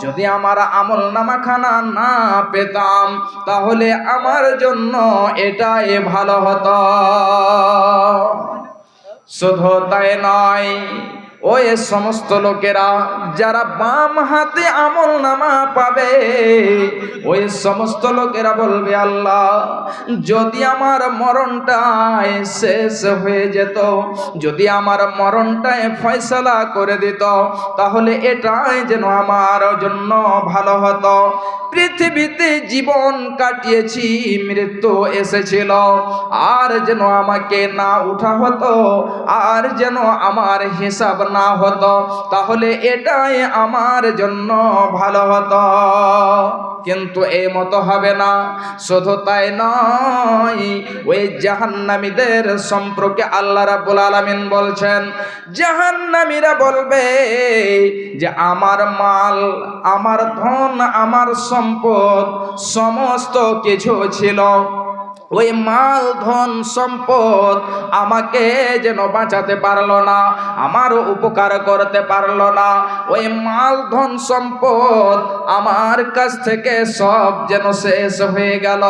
যদি আমার আমল নামাখানা না পেতাম, তাহলে আমার জন্য এটাই ভালো হতো। শুধু তাই নয় এ সমস্ত লোকেরা যারা বাম হাতে আমল নামা পাবে, ওই সমস্ত লোকেরা বলবে, আল্লাহ, যদি আমার মরণটায় শেষ হয়ে যেত, যদি আমার মরণটায় ফয়সলা করে দিত, তাহলে এটাই যেন আমার জন্য ভালো হতো। পৃথিবীতে জীবন কাটিয়েছি, মৃত্যু এসেছিল, আর যেন আমাকে না উঠা হতো, আর যেন আমার হিসাব না হতো, তাহলে এটাই আমার জন্য ভালো হতো। কিন্তু এই মতো হবে না, শুধু তাই নয়, ওই জাহান্নামীদের সম্পর্কে আল্লাহ রাব্বুল আলামিন বলছেন, জাহান্নামীরা বলবে যে আমার মাল, আমার ধন, আমার সম্পদ, সমস্ত কিছু ছিল। ওই মাল, ধন, সম্পদ আমাকে যেন বাঁচাতে পারল না, আমারও উপকার করতে পারল না। ওই মাল, ধন, সম্পদ আমার কাছ থেকে সব যেন শেষ হয়ে গেল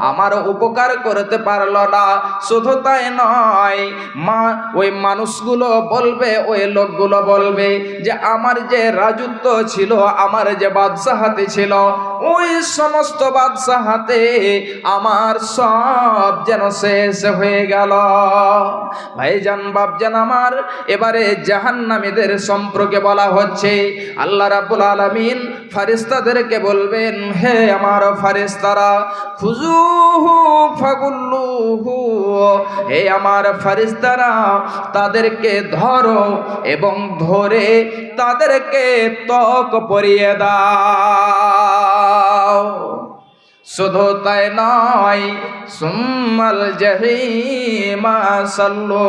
আমার উপকার করতে পারল না। শুধু তাই নয়, মা, ওই মানুষগুলো বলবে, ওই লোকগুলো বলবে যে, আমার যে রাজত্ব ছিল, আমার যে বাদশাহাতে ছিল, ওই সমস্ত বাদশাহাতে আমার সব যেন শেষ হয়ে গেল। ভাইজান, বাপজান আমার, এবারে জাহান্নামীদের সম্পর্কে বলা হচ্ছে, আল্লাহ রাব্বুল আলামিন ফারিস্তাদেরকে বলবেন, হে আমার ফারিস্তারা খুজুহু ফাগুল্লুহু, হে আমার ফারিস্তারা তাদেরকে ধরো এবং ধরে তাদেরকে তক পরিয়ে দাও। শুধু তাই নয় সুম্মাল জাহিমা সাল্লো।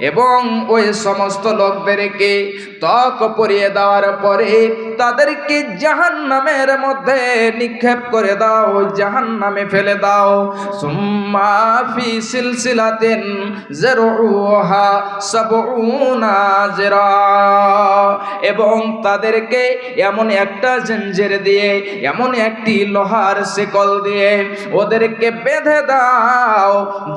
এবং ওই সমস্ত লোকদেরকে তক পরিয়ে দেওয়ার পরে তাদেরকে জাহান নামের মধ্যে নিক্ষেপ করে দাও জাহান নামে ফেলে দাও। সুম্মা ফি সিলসিলাতিন এবং তাদেরকে এমন একটা জঞ্জের দিয়ে, এমন একটি লোহার শিকল দিয়ে ওদেরকে বেঁধে দাও,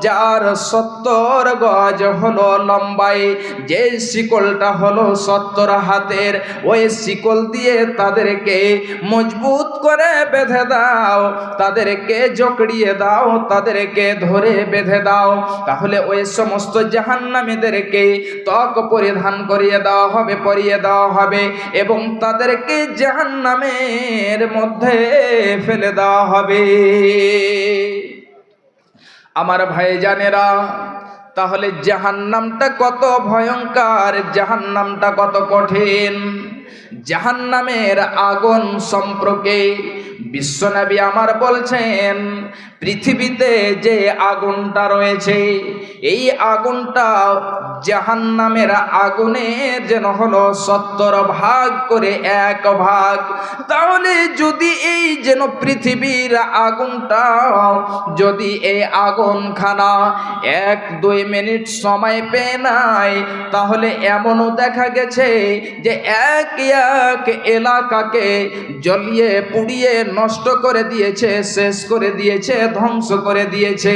যার সত্তর গজ হলো লম্বাই যে শিকলটা হলো সত্তর হাতের, ওই শিকল দিয়ে তাদেরকে মজবুত করে বেঁধে দাও, তাদেরকে জকড়িয়ে দাও, তাদেরকে ধরে বেঁধে দাও। তাহলে ওই সমস্ত জাহান্নামীদেরকে ত্বক পরিধান করিয়ে দেওয়া হবে, পরিয়ে দেওয়া হবে এবং তাদেরকে জাহান্নামের মধ্যে ফেলে দেওয়া হবে। আমার ভাই জানেরা তাহলে জাহান্নামটা কত ভয়ঙ্কর, জাহান্নামটা কত কঠিন। জাহান্নামের আগুন সম্পর্কে বিশ্বনবী আমার বলছেন, পৃথিবীতে যে আগুনটা রয়েছে, এই আগুনটা জাহান্নামের আগুনের যেন হলো সত্তর ভাগ করে এক ভাগ। তাহলে যদি এই যেন পৃথিবীর আগুনটা, যদি এই আগুনখানা এক দুই মিনিট সময় পেয়ে নাই, তাহলে এমনও দেখা গেছে যে এক এক এলাকাকে জ্বলিয়ে পুড়িয়ে নষ্ট করে দিয়েছে, শেষ করে দিয়েছে, ধ্বংস করে দিয়েছে।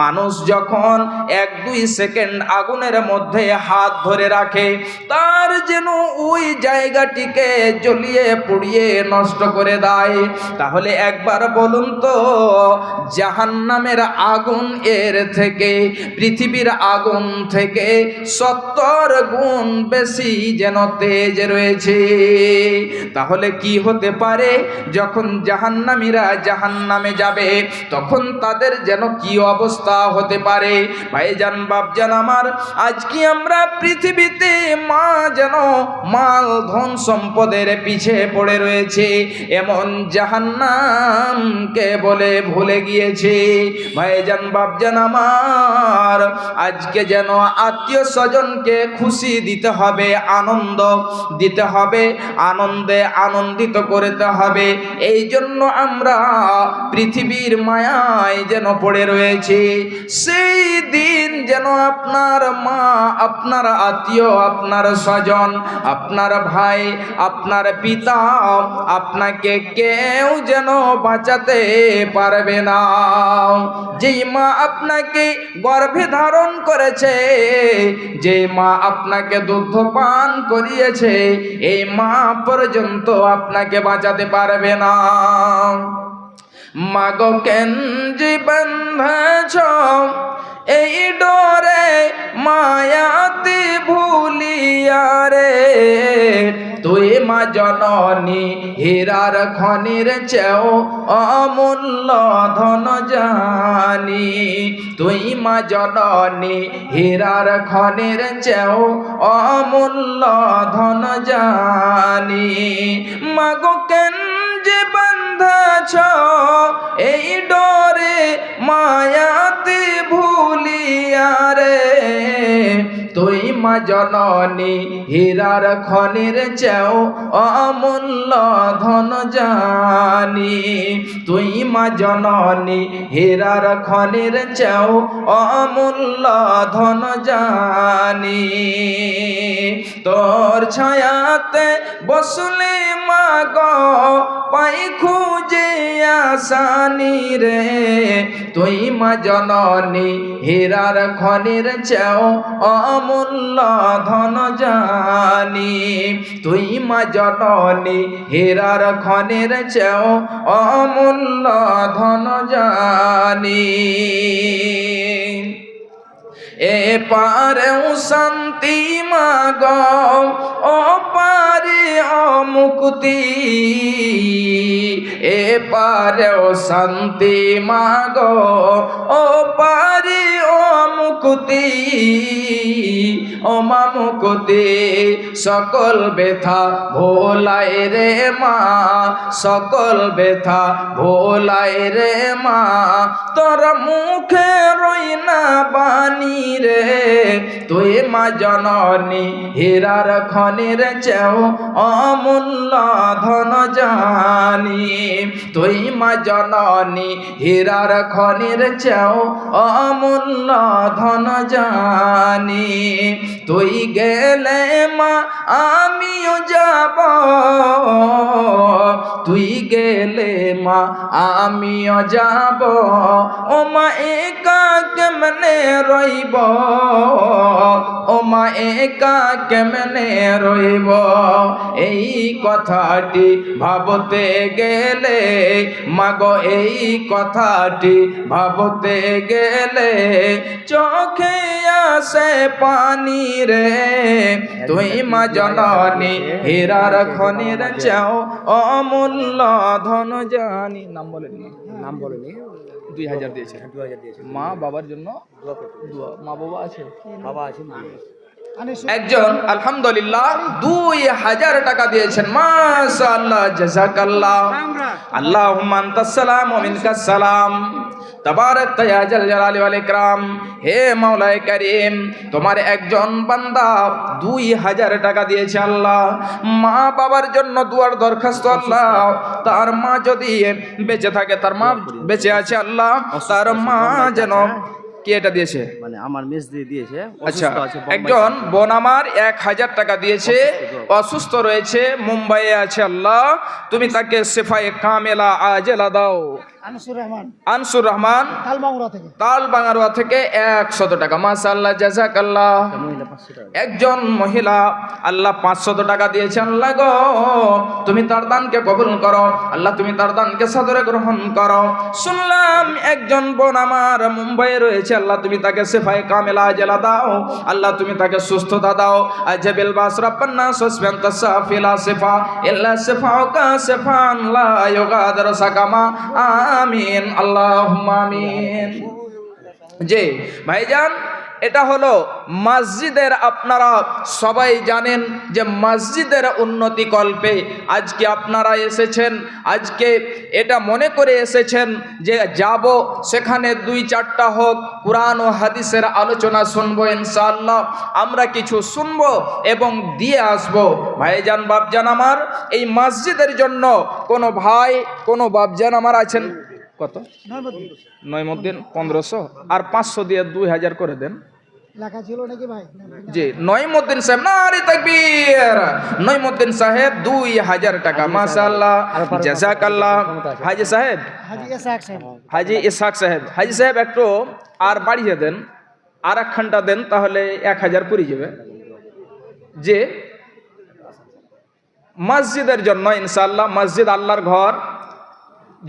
মানুষ যখন এক দুই সেকেন্ড আগুনের মধ্যে হাত ধরে রাখে, তার যেন ওই জায়গাটিকে জ্বলিয়ে পুড়িয়ে নষ্ট করে দেয়। তাহলে একবার বলুন তো, জাহান্নামের আগুন এর থেকে, পৃথিবীর আগুন থেকে সত্তর গুণ বেশি যেন তেজ রয়েছে। তাহলে কি হতে পারে? যখন জাহান্নামীরা জাহান্নামে যাবে, তখন তাদের যেন কি অবস্থা হতে পারে? ভাইজান, বাপজান আমার, আজকে আমরা পৃথিবীতে মা যেন মাল, ধন সম্পদের পিছে পড়ে রয়েছে, এমন জাহান্নামকে বলে ভুলে গিয়েছে। ভাইজান, বাপজান আমার, আজকে যেন আত্মীয় স্বজনকে খুশি দিতে হবে, আনন্দ দিতে হবে আনন্দে আনন্দিত করতে হবে। এই জন্য আমরা পৃথিবীর মায়ায় যেন পড়ে রয়েছে। সেই দিন যেন আপনার মা, আপনার আত্মীয়, আপনার স্বজন, আপনার ভাই, আপনার পিতা আপনাকে কেউ যেন বাঁচাতে পারবে না। যেই মা আপনাকে গর্ভে ধারণ করেছে যে মা আপনাকে দুগ্ধ পান করিয়েছে এই মা পর্যন্ত আপনাকে বাঁচাতে পারবে না। মাগো কেন জীবন এই ডোরে মায়াতি ভুলিয়া রে। তুই মা জননী, হীরার খনির চেও অমূল্য ধন জানি। তুই মা জননী, হীরার খনির চেও অমূল্য ধন জানি। মাগো কেন যে বন্ধছ এই ডরে, মায়াতে ভুলিয়া রে তুই মা জননী, হীরার খনির চেও অমূল্য ধন জানি। তুই মা জননী, হীরার খনির চেও অমূল্য ধন জানি। তোর ছায়াতে বসলে মা গো, পাই খুঁজে আসানি রে। তুই মা জননী, হীরার খনির চেও অমূল্য ধন জানি তুই মা জননী হেরার খনের চেও অমূল্য ধন জানি। এ পারেও শান্তি মাগ, ও পারে অমুক্তি। এ পারেও শান্তি মাগ, ও পারে অমুক্তি। ও মামুকুতি সকল ব্যথা ভোলাই রে মা, সকল ব্যথা ভোলাই রে মা। তোর মুখে রই না বাণী রে। তুই মা জননী, হীরার খনির চেও অমূল্য ধন জানি। তুই মা জননী, হীরার খনির চেও অমূল্য ধন জানি। তুই গেলে মা, আমিও যাব। তুই গেলে মা, আমিও যাব। ও মা, একা কেমনে রইব? ও মা একা কেমনে রইব? এই কথাটি ভাবতে গেলে মাগো এই কথাটি ভাবতে গেলে চোখে আসে পানি রে। তুই মা জননী, হীরার খনির চাও অমূল্য ধন জানি। নাম বলেনি নাম বলেনি দুই হাজার দিয়েছে দিয়েছে মা বাবার জন্য দোয়া মা বাবা আছে বাবা আছে মা। একজন আলহামদুলিল্লাহ দুই হাজার টাকা দিয়েছেন। মাশাআল্লাহ জাযাকাল্লাহ। আল্লাহুম্মা আনতাস সালাম ওয়া মিনকাস সালাম। তাবারাক ইয়া জাল জালালি ওয়াল ইকরাম। হে মাওলায়ে কারীম তোমার একজন বান্দা দুই হাজার টাকা দিয়েছে আল্লাহ। মা বাবার জন্য দুয়ার দরখাস্ত আল্লাহ। তার মা যদি বেঁচে থাকে তার মা বেঁচে আছে আল্লাহ। তার মা যেন কি এটা দিয়েছে? মানে আমার মেস দিয়ে দিয়েছে আচ্ছা একজন বোন আমার এক হাজার টাকা দিয়েছে অসুস্থ রয়েছে মুম্বাইয়ে আছে আল্লাহ। তুমি তাকে সেফায়ে কামেলা আজেলা দাও। আনসুর রহমান। আনসুর রহমান তালমাগুড়া থেকে। টাকা। মাশাআল্লাহ একজন মহিলা আল্লাহ পাঁচশত টাকা দিয়েছেন। আল্লাহ গো তুমি তার দানকে কবুল করো। আল্লাহ তুমি তার দানকে সাদরে গ্রহণ করো। শুনলাম একজন বোন আমার মুম্বাইয়ে রয়েছে। আল্লাহ তুমি তাকে সেফাই কামেলা জেলা দাও। আল্লাহ তুমি তাকে সুস্থতা দাও। আজবিল বাস রাব্বানা সুসফান তাসাফিলা সেফা। ইল্লা সেফাউকা সেফান লা ইউগাদিরু সাকামা। আমিন আল্লাহ আমিন। জি ভাইজান এটা হলো মসজিদের আপনারা সবাই জানেন যে মসজিদের উন্নতি কল্পে আজকে আপনারা এসেছেন, আজকে এটা মনে করে এসেছেন যে যাব, সেখানে দুই চারটা হোক, কোরআন ও হাদিসের আলোচনা শুনব ইনশাআল্লাহ, আমরা কিছু শুনব এবং দিয়ে আসব। ভাইজান, বাপজান আমার, এই মসজিদের জন্য কোনো ভাই, কোনো বাপজান আমার আছেন? কত? নয়মুদ্দিন পনেরোশো। আর পাঁচশো দিয়ে দুই হাজার করে দেন। লেখা ছিল নাকি ভাই? জি নয়মুদ্দিন সাহেব নারী তাকবীর। নয়মুদ্দিন সাহেব দুই হাজার টাকা। মাশাআল্লাহ। জাজাকাল্লাহ। হাজি সাহেব। হাজি এসাক সাহেব। হাজি ইসহাক সাহেব। হাজি সাহেব একটু আর বাড়িয়ে দেন। আর একখানটা দেন তাহলে এক হাজার পুরি যাবে। যে মসজিদের জন্য ইনশাল্লাহ মসজিদ আল্লাহর ঘর।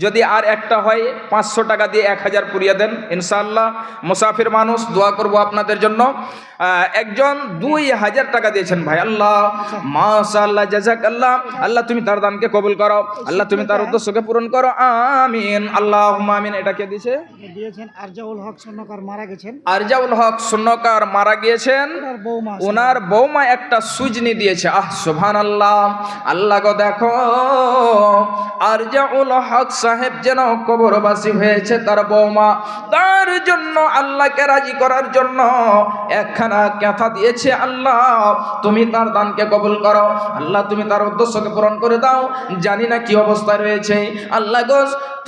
যদি আর একটা হয় পাঁচশো টাকা দিয়ে এক হাজার পুরিয়ে দেন ইনশাল্লাহ মুসাফির মানুষ দোয়া করব আপনাদের জন্য। একজন দুই হাজার টাকা দিয়েছেন ভাই। আল্লাহ মাশাল্লাহ জাজাক আল্লাহ আল্লাহ তুমি তার দানকে কবুল করো। আল্লাহ তুমি তার উদ্দেশ্যকে পূরণ করো। আমিন। আল্লাহ আমিন। এটা কে দিছে দিয়েছেন আরজাউল হক স্বর্ণকার মারা গেছেন। আরজাউল হক শূন্যকার মারা গিয়েছেন। ওনার বৌমা একটা সুজনি দিয়েছে। আহ সুবহান আল্লাহ আল্লাহ গো দেখো আরজাউল হক সাহেব যেন কবরবাসী হয়েছে তার বৌমা, তার জন্য আল্লাহকে রাজি করার জন্য একখানা কথা দিয়েছে আল্লাহ। তুমি তার দানকে কবুল করো। আল্লাহ, তুমি তার উদ্দেশ্যকে পূরণ করে দাও। জানি না কি অবস্থায় রয়েছে। আল্লাহ গো,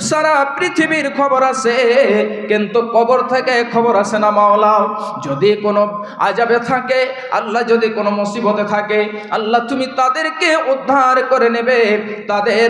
সারা পৃথিবীর খবর আছে, কিন্তু কবর থেকে খবর আছে না মাওলা। যদি কোনো আজাবে থাকে, আল্লাহ যদি কোনো মুসিবতে থাকে, আল্লাহ তুমি তাদেরকে উদ্ধার করে নেবে। তাদের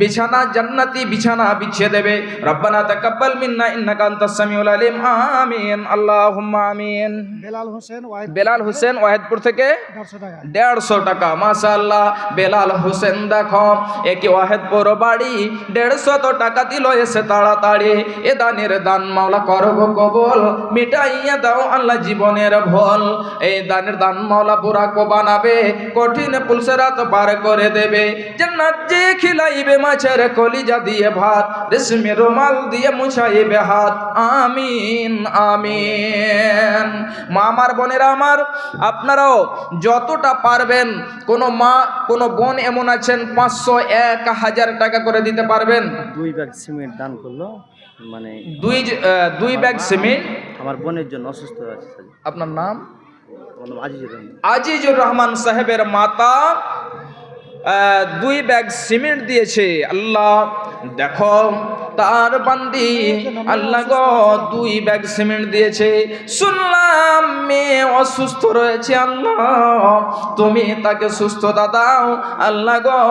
বিছানা জান্নাতি বিছানা বিছিয়ে দেবে। রব্বানা তাকাব্বাল মিন্না ইন্নাকা আনতাস সামিউল আলিম। আমিন আল্লাহুম্মা আমিন। বেলাল হোসেন বেলাল হোসেন ওয়াহেদপুর থেকে দেড়শো টাকা। দেড়শো টাকা মাশাল্লাহ বেলাল হোসেন দেখো একে ওয়াহেদপুর বাড়ি দেড়শো তো টাকা দিল এসে তাড়াতাড়ি। এ দানের দান মাওলা করব কবল মিটাইয়া দাও আল্লাহ জীবনের ভল। এই দানের দান মাওলা বুড়া কো বানাবে কঠিন পুলসেরাত পার করে দেবে। জান্নাত যে খিলাইবে মাছের কলিজা দিয়ে ভাত রেশমি রুমাল দিয়ে মুছাইবে হাত। আমিন আমিন। মা আমার বোনেরা আমার আপনারাও যতটা পারবেন কোনো মা কোনো বোন এমন আছেন পাঁচশো এক হাজার টাকা করে দিতে পারবেন। দুই ব্যাগ সিমেন্ট দান করল মানে দুই দুই ব্যাগ সিমেন্ট। আমার বোনের জন্য অসুস্থ আছে আপনার নাম? আজিজুর রহমান সাহেবের মাতা দুই ব্যাগ সিমেন্ট দিয়েছে। আল্লাহ দেখো তার বান্দি। আল্লাহ গো, দুই ব্যাগ সিমেন্ট দিয়েছে। শুনলাম মেয়ে অসুস্থ রয়েছে, আল্লাহ। তুমি তাকে সুস্থতা দাও। আল্লাহ গো,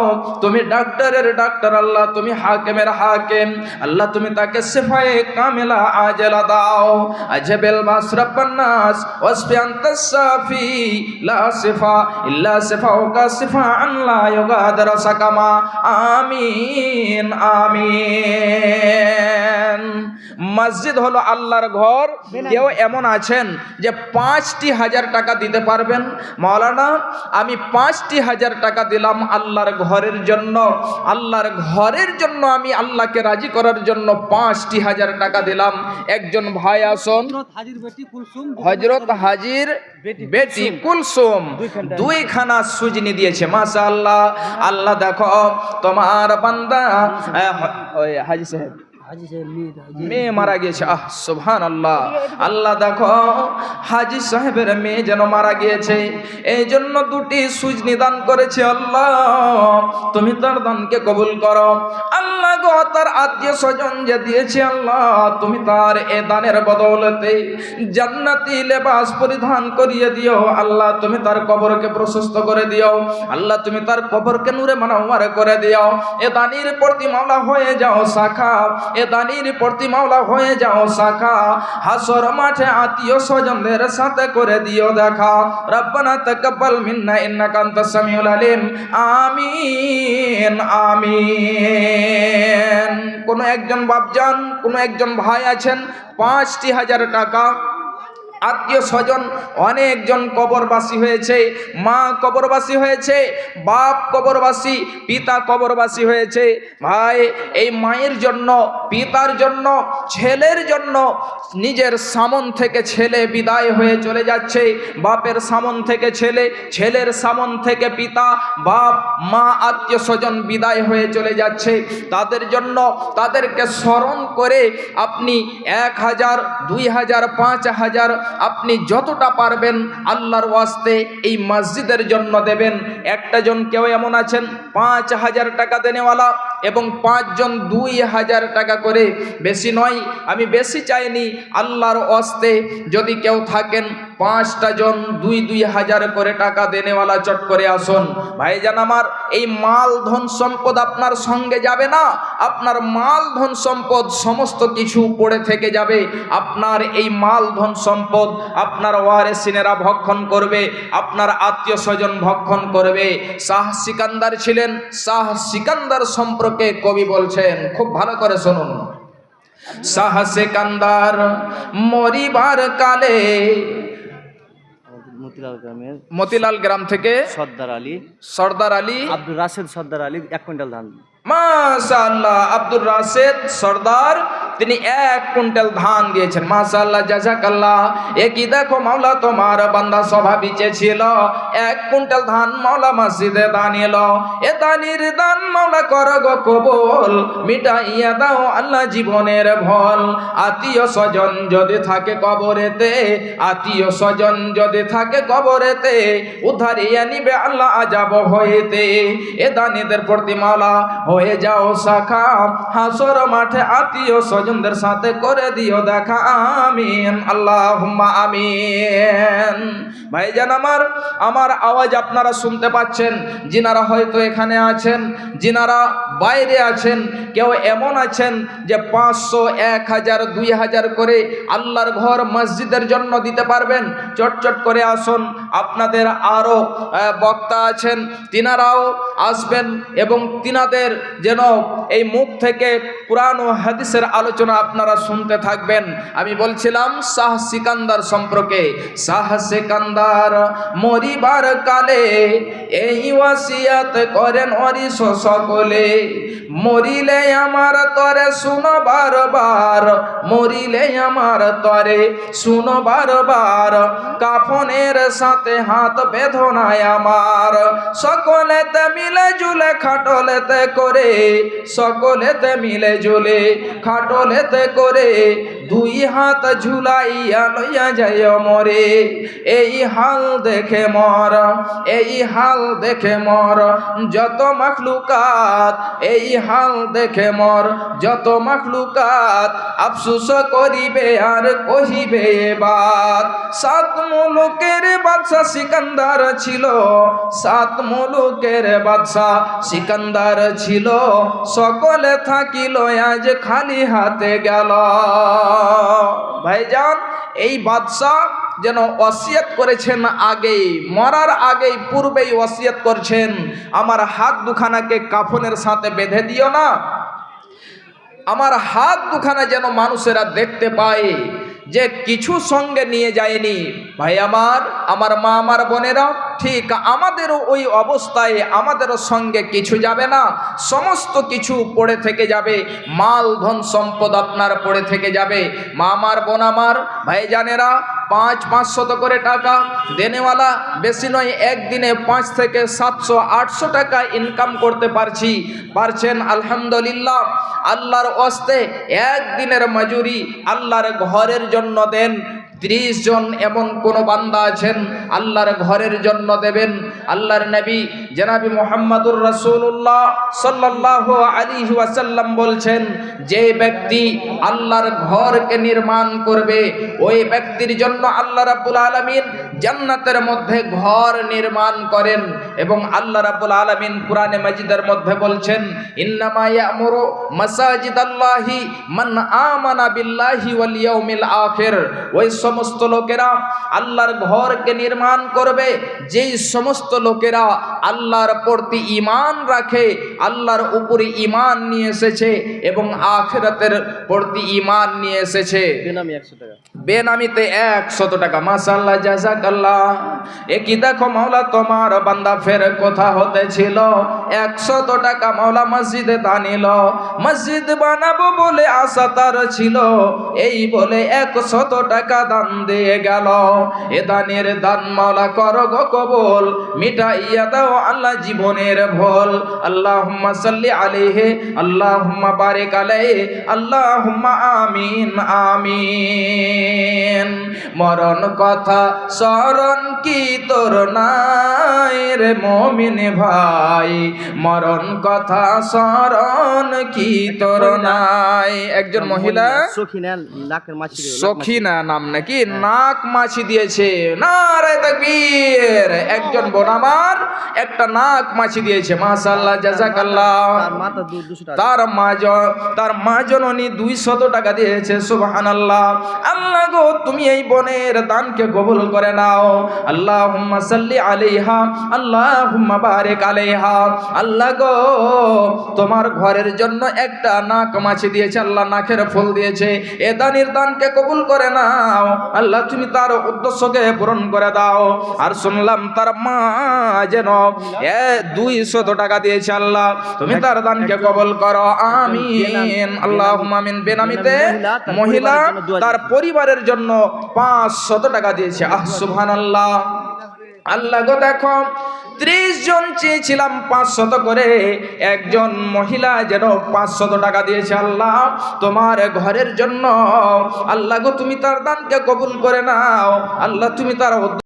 তুমি ডাক্তারের ডাক্তার, আল্লাহ। তুমি হাকেমের হাকেম। আল্লাহ, তুমি তাকে সেফায়ে কামেলা আজলা দাও। আজবেল মাসরাব্বান্নাস ওয়াসফি আনতাস সাফি, লা সিফা, ইল্লা সিফাউকা সিফা আন লা ইউগাদির সাকামা আমিন আমিন। মসজিদ হলো আল্লাহর ঘর। কেউ এমন আছেন যে পাঁচটি হাজার টাকা দিতে পারবেন? মাওলানা আমি পাঁচটি হাজার টাকা দিলাম আল্লাহর ঘরের জন্য। আল্লাহর ঘরের জন্য আমি আল্লাহকে রাজি করার জন্য পাঁচটি হাজার টাকা দিলাম। একজন ভাই আসুন। হজরত হাজির বেটি কুলসুম দুইখানা সুজনি দিয়েছে মাশা আল্লাহ আল্লাহ দেখো তোমার বান্দা হাজি সাহেব হাজি সাহেব। মেয়ে মারা গিয়েছে। আহ সুবহান আল্লাহ আল্লাহ দেখো, হাজি সাহেবের মেয়ে যেন মারা গিয়েছে। এই জন্য দুটি সুজ নিদান করেছে আল্লাহ। তুমি তার দানকে কবুল করো। আল্লাহ গো, তার আত্মীয় স্বজন যে দিয়েছে আল্লাহ, তুমি তার এ দানের বদৌলতে জান্নাতি লেবাস পরিধান করিয়ে দিও। আল্লাহ, তুমি তার কবরকে প্রশস্ত করে দিও। আল্লাহ, তুমি তার কবরকে নূরে মানাওয়ার করে দিও। এ দানির প্রতি মাওলা হয়ে যাও শাখা। এ দানির প্রতি মাওলা হয়ে যাও শাখা। হাসর মাঠে আত্মীয় স্বজনদের সাথে করে দিও দেখা। রব্বানা তাকাব্বাল মিন্না ইন্নাকা আনতাস সামিউল আলিম। আমিন আমিন। কোন একজন বাপজান, কোন একজন ভাই আছেন, পাঁচটি হাজার টাকা আত্মীয় স্বজন অনেকজন কবরবাসী হয়েছে, মা কবরবাসী হয়েছে, বাপ কবরবাসী, পিতা কবরবাসী হয়েছে। ভাই, এই মায়ের জন্য, পিতার জন্য, ছেলের জন্য নিজের সামন থেকে ছেলে বিদায় হয়ে চলে যাচ্ছে। বাপের সামন থেকে ছেলে, ছেলের সামন থেকে পিতা, বাপ, মা, আত্মীয় স্বজন বিদায় হয়ে চলে যাচ্ছে। তাদের জন্য তাদেরকে স্মরণ করে আপনি এক হাজার, দুই হাজার, পাঁচ হাজার আপনি যতটা পারবেন আল্লাহর ওয়াস্তে এই মসজিদের জন্য দেবেন। একটা জন কেউ এমন আছেন, পাঁচ হাজার টাকা দেনেওয়ালা এবং পাঁচজন দুই হাজার টাকা করে বেশি নয়, আমি বেশি চাইনি। আল্লাহর অস্তে যদি কেউ থাকেন, পাঁচটা জন দুই দুই হাজার করে টাকা দেনেওয়ালা চট করে আসুন। ভাইজান আমার, এই মাল ধন সম্পদ আপনার সঙ্গে যাবে না। আপনার মাল ধন সম্পদ সমস্ত কিছু পড়ে থেকে যাবে। আপনার এই মাল ধন সম্পদ আপনার ওয়ারেসিনেরা ভক্ষণ করবে, আপনার আত্মীয় স্বজন ভক্ষণ করবে। শাহ সিকান্দার ছিলেন, শাহ সিকান্দার সম্পর্কে কবি বলছেন খুব ভালো করে শুনুন। সাহসে কান্দার মরিবার কালে মতিলাল গ্রামের মতিলাল গ্রাম থেকে সর্দার আলী সর্দার আলী। আব্দুল রাশেদ সর্দার আলী এক কুইন্টাল ধান। মাশাআল্লাহ আব্দুর রাশেদ সর্দার তিনি এক কুইন্টাল ধান দিয়েছেন। মাশাআল্লাহ, জাজাকাল্লাহ। একই দেখো মাওলা, তোমার বান্দা সভা বিচে ছিল। এক কুইন্টাল ধান মাওলা মসজিদে দান এলো এ দানির দান মাওলা কর গো কবুল, মিটাইয়া দাও আল্লাহ জীবনের ভল। আত্মীয় স্বজন যদি থাকে কবরেতে, আত্মীয় স্বজন যদি থাকে কবরেতে উদ্ধারিয়া নিবে আল্লাহ আজাব হইতে। এ দানিদের প্রতি মাওলা, হয়ে যাও শাখা। হাসর মাঠে আত্মীয় স্বজনদের সাথে করে দিও দেখা, আমিন আল্লাহ আমিন। ভাইজান আমার আমার আওয়াজ আপনারা শুনতে পাচ্ছেন, যিনারা হয়তো এখানে আছেন, যিনারা বাইরে আছেন, কেউ এমন আছেন যে পাঁচশো, এক হাজার, দুই হাজার করে আল্লাহর ঘর মসজিদের জন্য দিতে পারবেন। চটচট করে আসুন, আপনাদের আরও বক্তা আছেন, তিনারাও আসবেন এবং তিনাদের যেন এই মুখ থেকে পুরানো হাদিসের আলোচনা আপনারা শুনতে থাকবেন। আমি বলছিলাম, শাহ সিকান্দার সম্পর্কে। শাহ সিকান্দার মরিবার কালে এই ওয়াসিয়াত করেন অরিস সকলে। মরিলে আমার তরে শুনো বারবার, মরিলে আমার তরে শুনো বারবার। কাফনের সাথে হাত বেদনায় আমার। সকলেতে মিলে জুলে খাটলেতে করে, সকলেতে মিলে জুলে খাটলেতে করে, দুই হাত ঝুলাইয়া লইয়া যায় মরে। এই হাল দেখে মর, এই হাল দেখে মর, যত মাখলুকাত, এই হাল দেখে মর, যত মাখলুকাত, আফসুস করিবে আর কহিবে বাত সাত মুলুকের বাদশা সিকান্দার ছিল, সাত মুলুকের বাদশা সিকান্দার ছিল। সকলে থাকিল আজ খালি হাতে গেল। ভাইজান, এই বাদশাহ যেন ওসিয়ত করেছেন আগেই, মরার আগেই পূর্বেই ওসিয়ত করছেন। আমার হাত দুখানাকে কাফনের সাথে বেঁধে দিও না। আমার হাত দুখানা যেন মানুষেরা দেখতে পায়। যে কিছু সঙ্গে নিয়ে যায়নি। ভাই আমার আমার মা, আমার বোনেরা, ঠিক আমাদেরও ওই অবস্থায় আমাদেরও সঙ্গে কিছু যাবে না। সমস্ত কিছু পড়ে থেকে যাবে। মাল, ধন, সম্পদ আপনার পড়ে থেকে যাবে। মা আমার, বোন আমার ভাইজানেরা পাঁচ পাঁচশত করে টাকা দেনেওয়ালা, বেশি নয়, একদিনে পাঁচ থেকে সাতশো, আটশো টাকা ইনকাম করতে পারছি। পারছেন? আলহামদুলিল্লাহ। আল্লাহর অস্তে একদিনের মজুরি আল্লাহর ঘরের জন্য দেন। ত্রিশ জন এমন কোন বান্দা আছেন, আল্লাহর ঘরের জন্য দেবেন। আল্লাহর নবী জেনাবি মোহাম্মদুর রসুল্লাহ সাল্লাহ আলী ওয়াসাল্লাম বলছেন, যে ব্যক্তি আল্লাহর ঘরকে নির্মাণ করবে, ওই ব্যক্তির জন্য আল্লাহ রাব্বুল আলামিন জান্নাতের মধ্যে ঘর নির্মাণ করেন এবং আল্লাহ রাব্বুল আলামিন কোরআনে মাজিদের মধ্যে বলছেন, ইন্নামা ইয়ামুরু মাসাজিদাল্লাহি মান আমানা বিল্লাহি ওয়াল ইয়াউমিল আখির। ওই সমস্ত লোকেরা আল্লাহর ঘরকে নির্মাণ করবে। যেই সমস্ত লোকেরা আল্লাহর প্রতি ইমান রাখে, আল্লাহর উপরে ইমান নিয়ে এসেছে এবং আখেরাতের প্রতি ইমান নিয়ে এসেছে। বেনামিতে একশত টাকা। মাসাল্লাহ জাজাকাল্লাহ এ কি দেখো মাওলা, তোমার বান্দা ফের কথা হতে ছিল। একশত টাকা মাওলা মসজিদে দানিল মসজিদ বানাবো বলে আশা তার ছিল। এই বলে একশত টাকা দান দিয়ে গেল। এ দানের দান মাওলা কর গো কবল, মিটাইয়া দাও আল্লাহ জীবনের ভোল। আল্লাহুম্মা সাল্লি আলাইহি, আল্লাহুম্মা বারিক আলাইহি, আল্লাহুম্মা আমিন আমিন। মরণ কথা স্মরণ কি তোর নাই রে মমিন ভাই? মরণ কথা স্মরণ কি তোর নাই? একজন মহিলা সখিনা নাম নাকি নাক মাছি দিয়েছে। নারে তাকবীর। একজন বোন আমার একটা নাক মাছি দিয়েছে মাশাআল্লাহ জাযাকাল্লাহ তার মা তার মা জননী দুইশত টাকা দিয়েছে সুবহানাল্লাহ। আল্লাহ গো তুমি এই বনের দানকে কবুল করে নাও। আল্লাহুম্মা সাল্লি আলাইহা, আল্লাহুম্মা বারিক আলাইহা। আল্লাহ গো, তোমার ঘরের জন্য একটা নাক মাছি দিয়েছে, আল্লাহ নাকের ফুল দিয়েছে। এ দানির দানকে কবুল করে নাও। আল্লাহ, তুমি তার উদ্দেশ্যকে পূরণ করে দাও। আর শুনলাম তার মা যেন এ দুইশত টাকা দিয়েছে, আল্লাহ। তুমি তার দানকে কবল করো। আমিন। আল্লাহ আমিন। বেনামিতে মহিলা তার পরিবারের জন্য পাঁচশত টাকা দিয়েছে। আহ সুবহান আল্লাহ আল্লাহ গো দেখো, ত্রিশ জন চেয়েছিলাম পাঁচশত করে, একজন মহিলা যেন পাঁচশত টাকা দিয়েছে আল্লাহ, তোমার ঘরের জন্য। আল্লাহ গো তুমি তার দানকে কবুল করে নাও, আল্লাহ তুমি তার